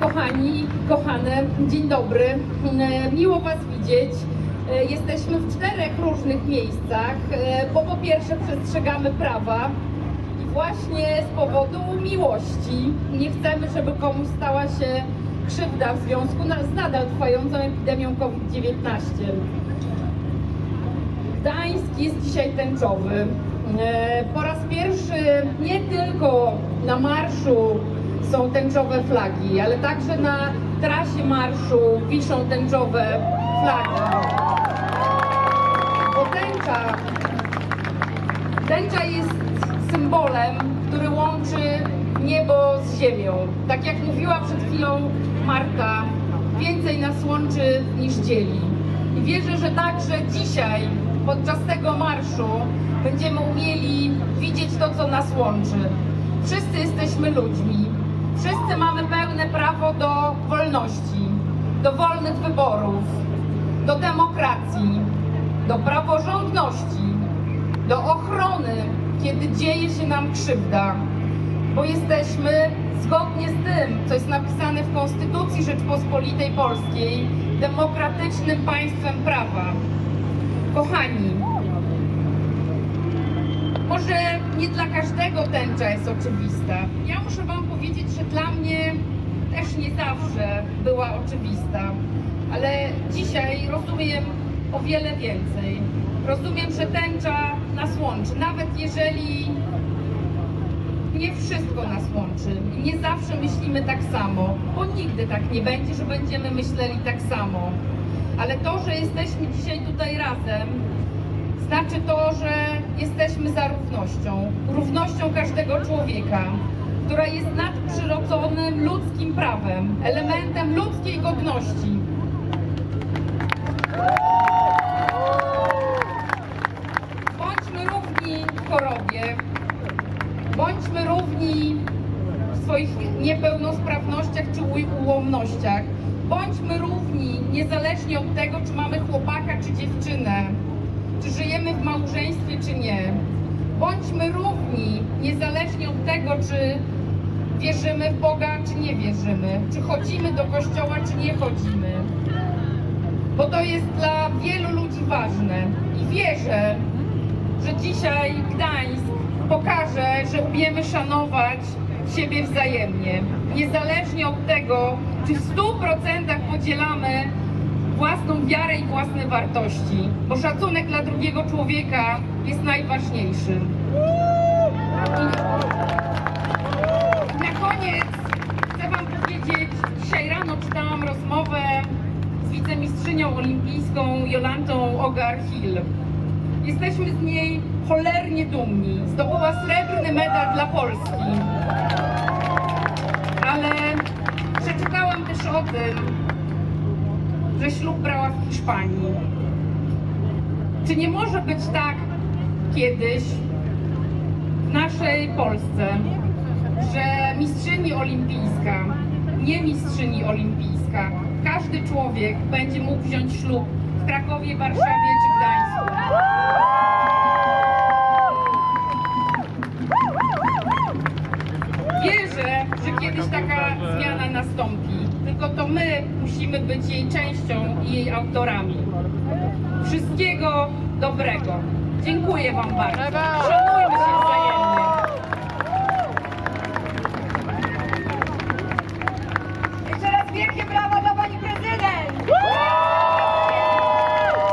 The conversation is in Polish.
Kochani, kochane, dzień dobry. E, Miło Was widzieć. E, Jesteśmy w czterech różnych miejscach, e, bo po pierwsze przestrzegamy prawa i właśnie z powodu miłości nie chcemy, żeby komuś stała się krzywda w związku z nadal trwającą epidemią COVID-19. Gdańsk jest dzisiaj tęczowy. Po raz pierwszy nie tylko na marszu są tęczowe flagi, ale także na trasie marszu wiszą tęczowe flagi. Bo tęcza, tęcza jest symbolem, który łączy niebo z ziemią. Tak jak mówiła przed chwilą Marta, więcej nas łączy niż dzieli. I wierzę, że także dzisiaj, podczas tego marszu, będziemy umieli widzieć to, co nas łączy. Wszyscy jesteśmy ludźmi. Wszyscy mamy pełne prawo do wolności, do wolnych wyborów, do demokracji, do praworządności, do ochrony, kiedy dzieje się nam krzywda, bo jesteśmy zgodnie z tym, co jest napisane w Konstytucji Rzeczpospolitej Polskiej, demokratycznym państwem prawa. Kochani, może nie dla każdego tęcza jest oczywista. Ja muszę Wam powiedzieć, że dla mnie też nie zawsze była oczywista, ale dzisiaj rozumiem o wiele więcej. Rozumiem, że tęcza nas łączy, nawet jeżeli nie wszystko nas łączy. Nie zawsze myślimy tak samo, bo nigdy tak nie będzie, że będziemy myśleli tak samo. Ale to, że jesteśmy dzisiaj tutaj razem, znaczy to, że jesteśmy za równością. Równością każdego człowieka, która jest nadprzyrodzonym ludzkim prawem, elementem ludzkiej godności. Bądźmy równi w chorobie, bądźmy równi w swoich niepełnosprawnościach czy ułomnościach. Bądźmy równi niezależnie od tego, czy mamy chłopaka czy dziewczynę, czy żyjemy małżeństwie czy nie. Bądźmy równi niezależnie od tego, czy wierzymy w Boga czy nie wierzymy, czy chodzimy do kościoła czy nie chodzimy. Bo to jest dla wielu ludzi ważne i wierzę, że dzisiaj Gdańsk pokaże, że umiemy szanować siebie wzajemnie. Niezależnie od tego, czy w 100% podzielamy własną wiarę i własne wartości, bo szacunek dla drugiego człowieka jest najważniejszy. I na koniec chcę Wam powiedzieć, dzisiaj rano czytałam rozmowę z wicemistrzynią olimpijską Jolantą Ogar-Hill. Jesteśmy z niej cholernie dumni. Zdobyła srebrny medal dla Polski. Ale przeczytałam też o tym, że ślub brała w Hiszpanii. Czy nie może być tak kiedyś w naszej Polsce, że mistrzyni olimpijska, nie mistrzyni olimpijska, każdy człowiek będzie mógł wziąć ślub w Krakowie, Warszawie czy Gdańsku? Wierzę, że kiedyś taka zmiana nastąpi. Tylko to my musimy być jej częścią i jej autorami. Wszystkiego dobrego. Dziękuję Wam bardzo. Szanujmy się wzajemnie.